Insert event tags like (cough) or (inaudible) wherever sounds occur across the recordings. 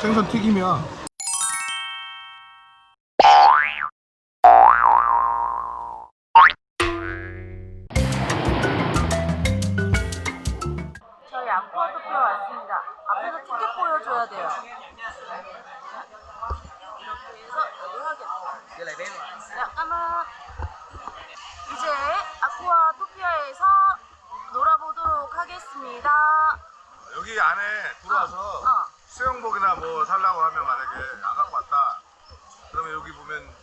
생선 튀김이야. 저희 아쿠아토피아 왔습니다. 앞에서 티켓 보여줘야 돼요. 이렇게 해서 여기 하겠다. 잠깐만. 이제 아쿠아 토피아에서 놀아보도록 하겠습니다. 여기 안에 들어와서 어. 수영복이나 뭐 살라고 하면 만약에 안 갖고 왔다. 그러면 여기 보면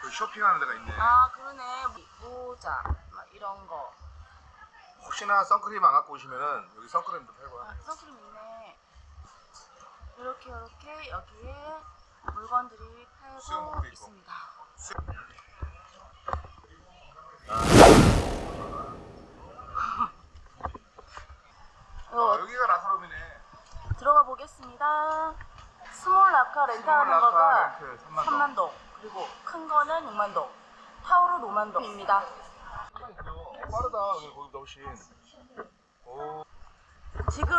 그 쇼핑하는 데가 있네. 아 그러네. 모자 막 이런 거. 혹시나 선크림 안 갖고 오시면은 여기 선크림도 팔고 아, 하네. 선크림 있네. 이렇게 이렇게 여기에 물건들이 팔고 수영복도 있고. 있습니다. 어, 이거 여기가. 들어가 보겠습니다. 스몰 라카 렌트하는 스몰 라카 거가 렌트 3만 동. 3만 동, 그리고 큰 거는 6만 동, 타오로 5만 동입니다. 빠르다. 훨씬. 오. 지금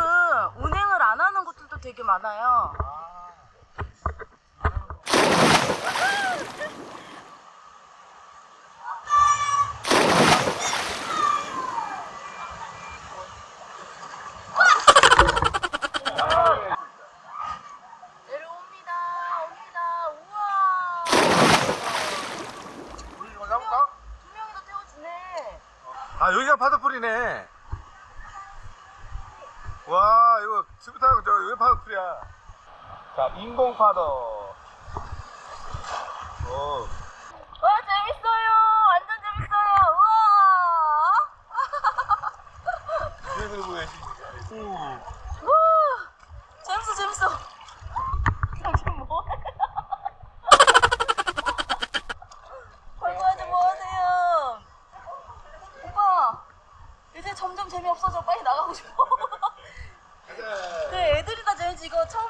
운행을 안 하는 곳들도 되게 많아요. 아. 내려옵니다. 옵니다. 우와. 우리 이거 잡을까? 두 명이 더 태워주네. 아 여기가 파도풀이네. 와 이거 스부타고 저 여기 파도풀이야. 자 인공 파도. 오. 와 재밌어요. 완전 재밌어요. 우와. (laughs) 그리고 계시. 오. 우와. 재밌어 재밌어. 당신 뭐해? 걸고야지 뭐하세요? 오빠 이제 점점 재미없어져 빨리 나가고 싶어. 그 애들이 다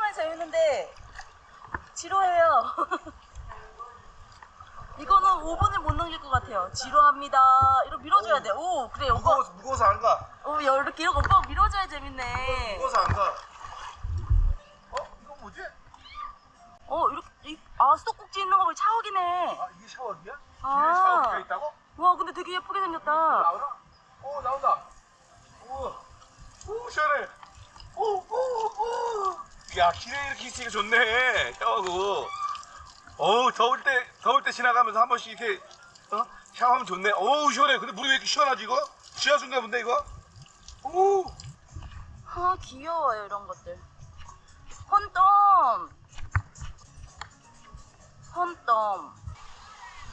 처음에 재밌는데 지루해요. (laughs) 이거는 5분을 못 넘길 것 같아요. 지루합니다. 이거 밀어줘야 돼. 오 그래 오빠. 무거워서 무거워서 안 가. 어 이렇게 이렇게 오빠 밀어줘야 재밌네. 무거워서 안 가. 어 이거 뭐지? 어 이렇게 이, 아 수도꼭지 있는 거 보니 샤워기네. 아 이게 샤워기야? 아. 뒤에 샤워기가 있다고? 와 근데 되게 예쁘게 생겼다. 나오나? 오 나온다. 오. 오 시원해. 오오오 야 길에 이렇게 있으니까 좋네. 샤워하고. 어우 더울 때 더울 때 지나가면서 한 번씩 이렇게 어? 샤워하면 좋네. 어우 시원해. 근데 물이 왜 이렇게 시원하지 이거? 지하수인가 본데 이거? 오. 아 귀여워요 이런 것들. 헌덤. 헌덤.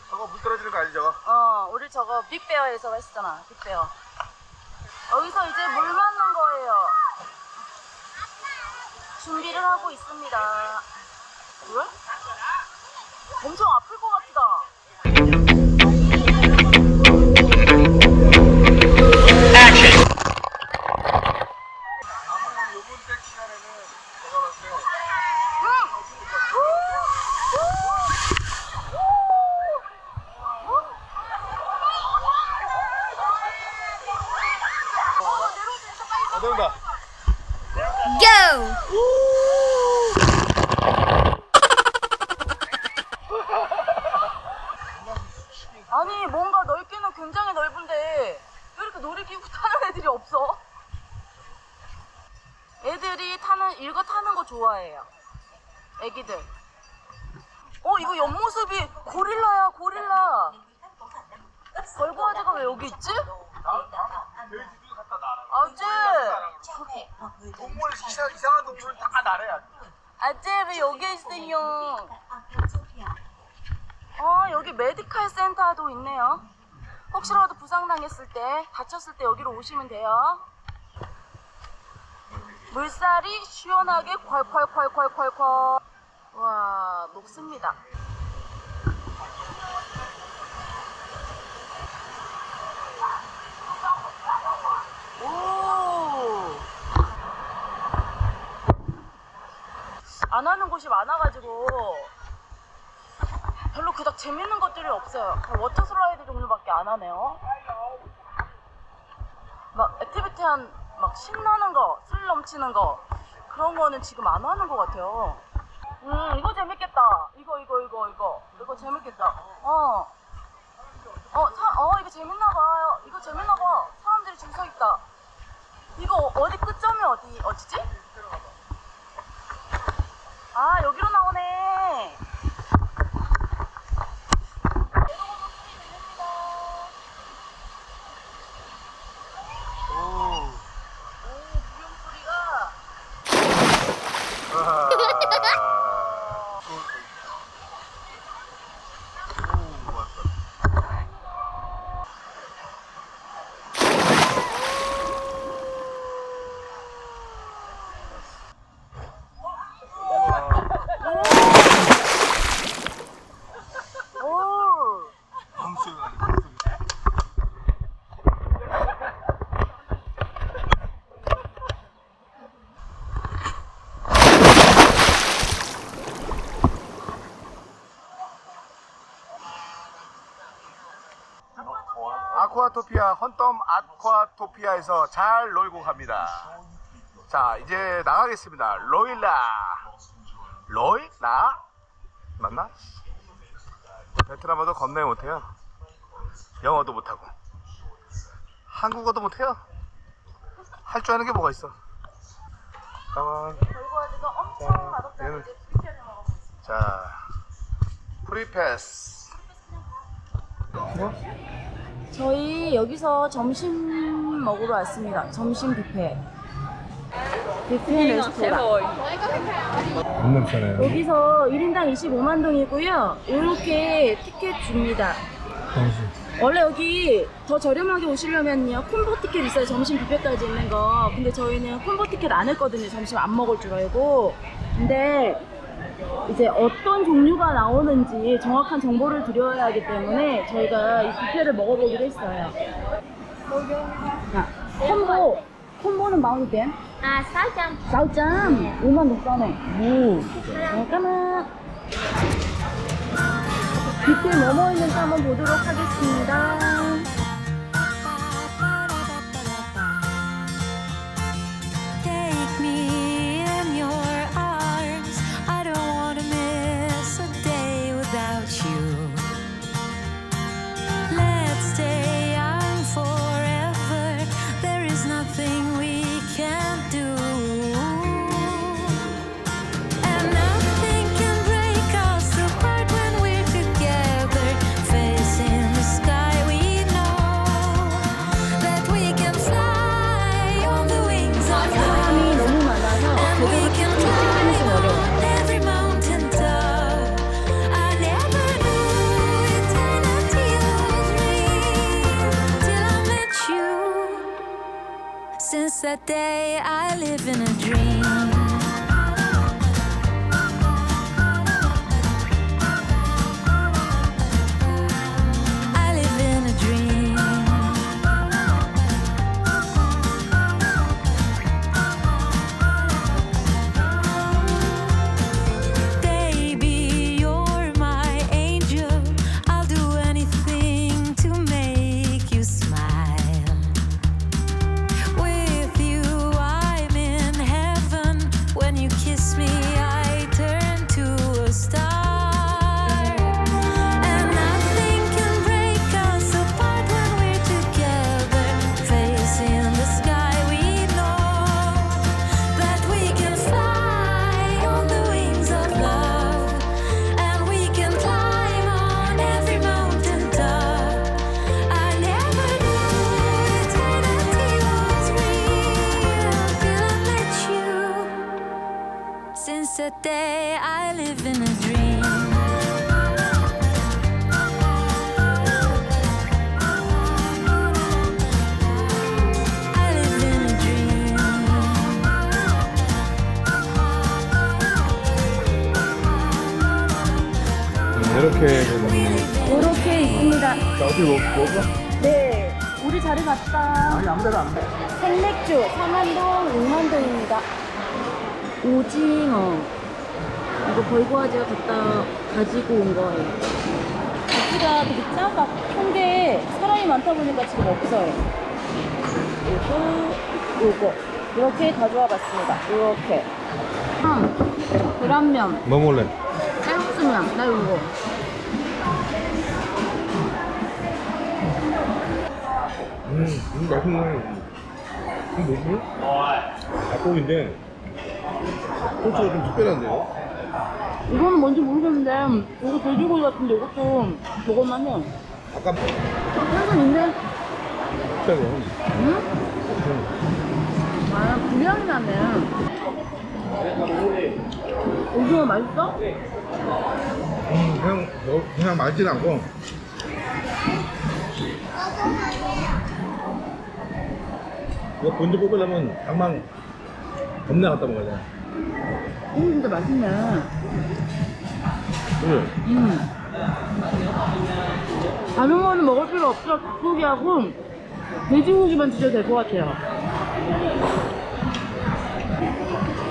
저거 물 떨어지는 거 저거? 어 우리 저거 빅베어에서 했었잖아 빅베어. 여기서 이제 물 맞는 거예요. 준비를 하고 있습니다. 왜? 엄청 아플 여기 있어요? 어 여기 메디칼 센터도 있네요. 혹시라도 부상당했을 때 다쳤을 때 여기로 오시면 돼요. 물살이 시원하게 콸콸콸콸콸콸. 와 녹습니다. 오. 안 하는 곳이 많아가지고 별로 그닥 재밌는 것들이 없어요. 다 워터 슬라이드 종류밖에 안 하네요. 막 액티비티한 막 신나는 거, 술 넘치는 거 그런 거는 지금 안 하는 것 같아요. 음, 이거 재밌겠다. 이거, 이거, 이거, 이거. 이거 재밌겠다. 어. 어, 사, 어, 이거 재밌나 봐요. 이거 재밌나 봐. 사람들이 줄 서 있다. 이거 어- 어디 끝점이 어디, 어디지? 아, 여기로 나오네. 오. 오, 무용 소리가. 아. 오, 왔다. 오. 밤소리 나네, 밤소리. 아쿠아토피아 헌덤 아쿠아토피아에서 잘 놀고 갑니다. 자 이제 나가겠습니다. 로일라 로일라 맞나? 베트남어도 겁내 못해요. 영어도 못하고 한국어도 못해요. 할 줄 아는 게 뭐가 있어? 가만. 결과지가 엄청 맛없다는 먹어보고. 자 프리패스. 저희 여기서 점심 먹으러 왔습니다. 점심 뷔페. 뷔페 레스토랑. 겁냄새네요. 여기서 1인당 25만 동이고요. 이렇게 티켓 줍니다. 원래 여기 더 저렴하게 오시려면요 콤보 티켓 있어요 점심 뷔페까지 있는 거 근데 저희는 콤보 티켓 안 했거든요 점심 안 먹을 줄 알고 근데 이제 어떤 종류가 나오는지 정확한 정보를 드려야 하기 때문에 저희가 이 뷔페를 먹어보기로 했어요. 자 콤보. 콤보는 마운드 된 À 600 6점 5만 동 싸네 오. 잠깐만. 뷔페 뭐뭐 있는지 한번 보도록 하겠습니다 that day, I live in a dream. 먹 먹어? 네, 우리 자리 갔다. 아니 아무 데나 안 돼. 생맥주 상한동 6만동입니다. 오징어. 이거 벌고아지가 갖다 가지고 온 거예요. 고기가 되게 작아. 큰게 사람이 많다 보니까 지금 없어요. 요거, 요거. 이렇게 가져와 봤습니다. 이렇게. 음, 계란면, 뭐 먹을래? 쌀국수면, 나 이거. 음, 음 맛있네. 이거 뭐지? 닭고기인데 소스가 좀 특별한데요? 이거는 뭔지 모르겠는데, 이거 돼지고기 같은데 이것도 먹을만해. 아까 한산인데? 특별해요. 응? 아, 불량이 나네. 오징어 맛있어? 음, 그냥 뭐, 그냥 맛있진 않고 이거 본드 뽑으려면 당만 겁나 갖다 먹어야 돼. 오, 진짜 맛있네. 그래. 음. 다른 거는 먹을 필요 없어. 닭고기하고 돼지고기만 드셔도 될 것 같아요.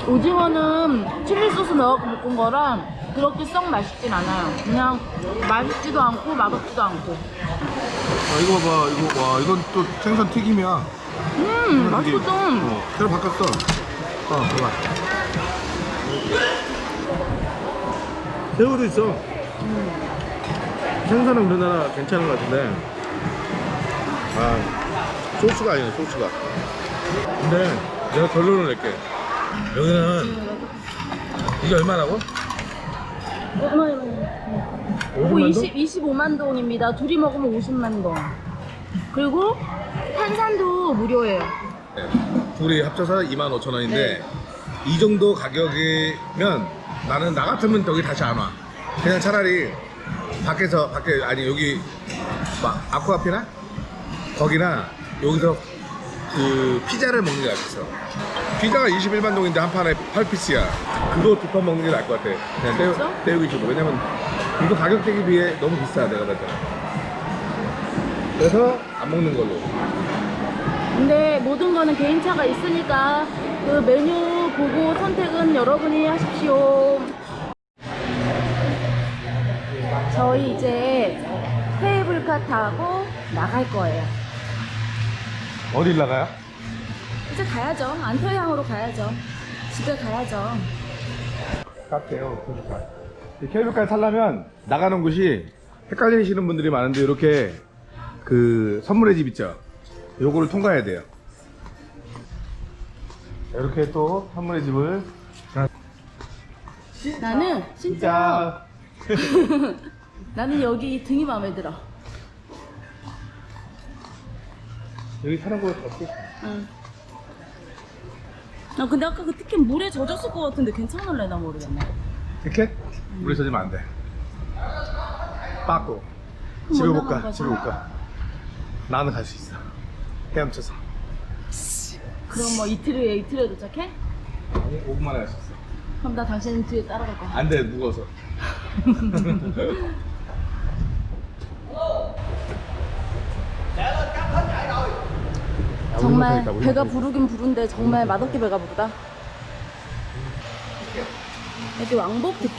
오징어는 칠리 소스 넣어서 볶은 거랑 그렇게 썩 맛있진 않아요. 그냥 맛있지도 않고 맛없지도 않고. 아 이거 봐봐 이거 와 이건 또 생선 튀김이야. 음, 맛있겠다. 어, 새로 바꿨어. 어, 봐봐. 새우도 있어. 생선은 우리나라 괜찮은 것 같은데. 아, 소스가 아니야, 소스가. 근데 내가 결론을 낼게. 여기는 이게 얼마라고? 얼마, 이거 50만 동? 20, 25만 동입니다. 둘이 먹으면 50만 동. 그리고 탄산도 무료예요. 네. 둘이 합쳐서 2만 5천 원인데 이 정도 가격이면 나는 나 같으면 여기 다시 안 와. 그냥 차라리 밖에서 밖에 아니 여기 막 아쿠아피나 거기나 여기서 그 피자를 먹는 게 낫겠어. 피자가 21만 동인데 한 판에 8피스야. 그거 두 판 먹는 게 나을 것 같아. 그냥 진짜? 때우기 싫어. 왜냐면 이거 가격 대비 비해 너무 비싸 내가 봤을 때. 그래서 안 먹는 걸로. 근데 모든 거는 개인차가 있으니까 그 메뉴 보고 선택은 여러분이 하십시오. 저희 이제 케이블카 타고 나갈 거예요. 어딜 나가요? 이제 가야죠. 안터향으로 가야죠. 집에 가야죠. 카페요. 케이블카. 이 케이블카를 타려면 나가는 곳이 헷갈리시는 분들이 많은데 이렇게 그 선물의 집 있죠. 요거를 통과해야 돼요. 이렇게 또 선물의 집을 나는 진짜 (laughs) 나는 여기 등이 마음에 들어. 여기 타는 거 어때? 응. 나 근데 아까 그 티켓 물에 젖었을 것 같은데 괜찮을래나 모르겠네. 티켓? 물에 젖으면 안 돼. 빠꾸. 집에 못 가. 집에 못 가. 나는 갈 수 있어. 헤엄쳐서. 그럼 뭐 이틀에 이틀에 도착해? 아니 5분 만에 갈 수 있어. 그럼 나 당신 뒤에 따라갈 거야. 안 돼, 무거워서. 정말 배가 부르긴 부른데 정말 맛없게 배가 부르다. 여기 왕복 듣게.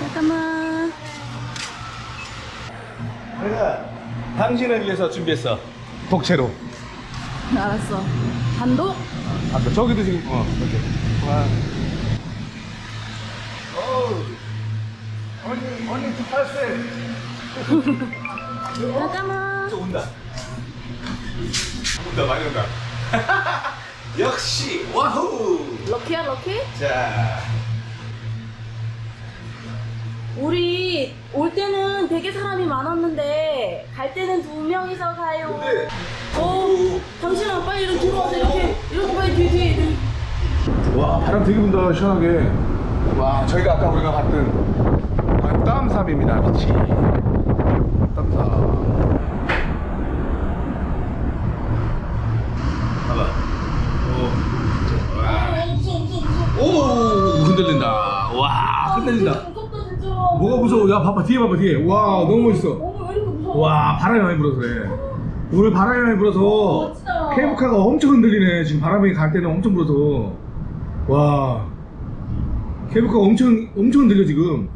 잠깐만. (laughs) 내가 당신을 위해서 준비했어. 독채로. 알았어. 단독? 아까 저기도 지금 어 이렇게. 와. 어우. 언니 언니 투팔세. 잠깐만. 또 온다. 온다 많이 온다. (laughs) 역시 와후. 럭키야 럭키? 자. 우리 올 때는 되게 사람이 많았는데 갈 때는 두 명이서 가요. 근데 어, 당신아 빨리 이렇게 들어와서 이렇게 이렇게 빨리 뒤에 뒤에. 뒤에. 와 바람 되게 분다 시원하게. 와 저희가 아까 우리가 봤던 아, 땀삽입니다 빛이. 땀삽. 봐봐. 오. 와. 어, 흔들린다. 와 흔들린다. 뭐가 무서워? 야 봐봐 뒤에 봐봐 뒤에. 와 너무 멋있어. 어머 왜 이렇게 무서워? 와 바람이 많이 불어서 그래. 오늘 바람이 많이 불어서 멋지다. 케이블카가 엄청 흔들리네. 지금 바람이 갈 때는 엄청 불어서. 와 케이블카가 엄청 엄청 흔들려 지금.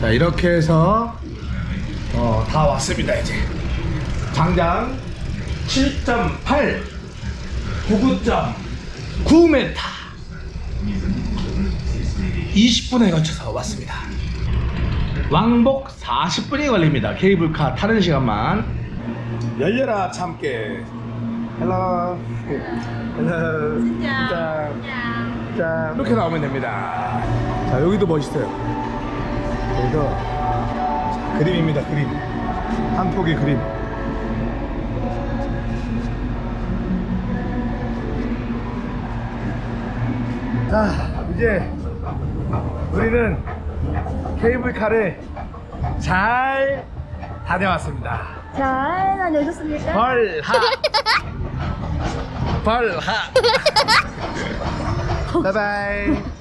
자 이렇게 해서 어, 다 왔습니다 이제 장장 7.8 99.9m 20분에 걸쳐서 왔습니다. 왕복 40분이 걸립니다. 케이블카 타는 시간만. 열려라 참깨. 헬로. 헬로. 짠. 짠. 이렇게 나오면 됩니다. 자 여기도 멋있어요. 여기도. 자, 그림입니다 그림. 한 폭의 그림. 자 이제 우리는 케이블카를 잘 다녀왔습니다. 잘 다녀오셨습니까? 벌하. (laughs) 벌하. (laughs) 바이바이